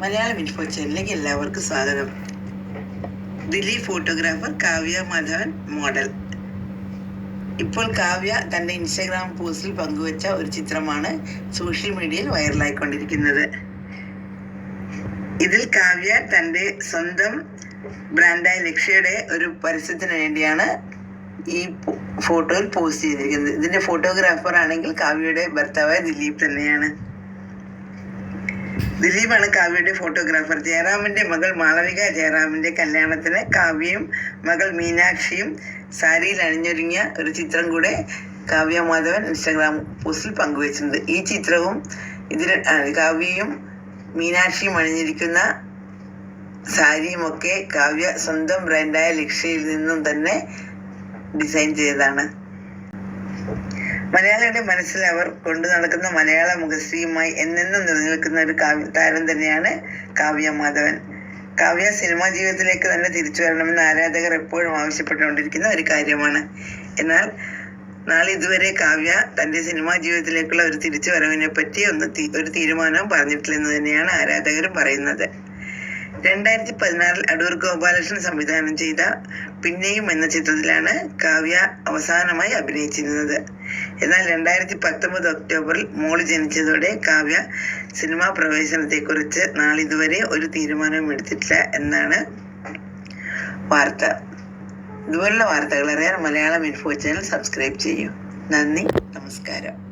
Malayalam info ചാനലിലേക്ക് എല്ലാവർക്കും സ്വാഗതം. ദിലീപ് ഫോട്ടോഗ്രാഫർ കാവ്യ മാധവൻ മോഡൽ ഇപ്പോൾ കാവ്യ തന്റെ ഇൻസ്റ്റാഗ്രാം പോസ്റ്റിൽ പങ്കുവച്ച ഒരു ചിത്രമാണ് സോഷ്യൽ മീഡിയയിൽ വൈറലായിക്കൊണ്ടിരിക്കുന്നത് ഇതിൽ കാവ്യ തന്റെ സ്വന്തം ബ്രാൻഡായ ലക്ഷ്യയുടെ ഒരു പരസ്യത്തിന് വേണ്ടിയാണ് ഈ ഫോട്ടോയിൽ പോസ്റ്റ് ചെയ്തിരിക്കുന്നത്. ഇതിന്റെ ഫോട്ടോഗ്രാഫർ ആണെങ്കിൽ കാവ്യയുടെ ഭർത്താവായ ദിലീപ് തന്നെയാണ്. ദിലീപാണ് കാവ്യയുടെ ഫോട്ടോഗ്രാഫർ ജയറാമിന്റെ മകൾ മാളവിക ജയറാമിന്റെ കല്യാണത്തിന് കാവ്യയും മകൾ മീനാക്ഷിയും സാരിയിൽ അണിഞ്ഞൊരുങ്ങിയ ഒരു ചിത്രം കൂടെ കാവ്യ മാധവൻ ഇൻസ്റ്റാഗ്രാം പോസ്റ്റിൽ പങ്കുവച്ചിട്ടുണ്ട്. ഈ ചിത്രവും ഇതിൽ കാവ്യയും മീനാക്ഷിയും അണിഞ്ഞിരിക്കുന്ന സാരിയുമൊക്കെ കാവ്യ സ്വന്തം ബ്രാൻഡായ ലക്ഷ്യയിൽ നിന്നും തന്നെ ഡിസൈൻ ചെയ്തതാണ്. മലയാളിയുടെ മനസ്സിൽ അവർ കൊണ്ടു നടക്കുന്ന മലയാള മുഖശ്രീയുമായി എന്നെന്നും നിലനിൽക്കുന്ന ഒരു കാവ്യ താരം തന്നെയാണ് കാവ്യ മാധവൻ. കാവ്യ സിനിമാ ജീവിതത്തിലേക്ക് തന്നെ തിരിച്ചു വരണമെന്ന് ആരാധകർ എപ്പോഴും ആവശ്യപ്പെട്ടുകൊണ്ടിരിക്കുന്ന ഒരു കാര്യമാണ്. എന്നാൽ നാളെ ഇതുവരെ കാവ്യ തന്റെ സിനിമാ ജീവിതത്തിലേക്കുള്ള ഒരു തിരിച്ചു വരവിനെ പറ്റി ഒന്ന് ഒരു തീരുമാനവും പറഞ്ഞിട്ടില്ലെന്ന് തന്നെയാണ് ആരാധകർ പറയുന്നത്. രണ്ടായിരത്തി പതിനാറിൽ അടൂർ ഗോപാലകൃഷ്ണൻ സംവിധാനം ചെയ്ത പിന്നെയും എന്ന ചിത്രത്തിലാണ് കാവ്യ അവസാനമായി അഭിനയിച്ചിരുന്നത്. എന്നാൽ രണ്ടായിരത്തി പത്തൊമ്പത് ഒക്ടോബറിൽ മോൾ ജനിച്ചതോടെ കാവ്യ സിനിമാ പ്രവേശനത്തെക്കുറിച്ച് നാളിതുവരെ ഒരു തീരുമാനവും എടുത്തിട്ടില്ല എന്നാണ് വാർത്ത. ഇതുപോലുള്ള വാർത്തകൾ അറിയാൻ മലയാളം ഇൻഫോ ചാനൽ സബ്സ്ക്രൈബ് ചെയ്യൂ. നന്ദി നമസ്കാരം.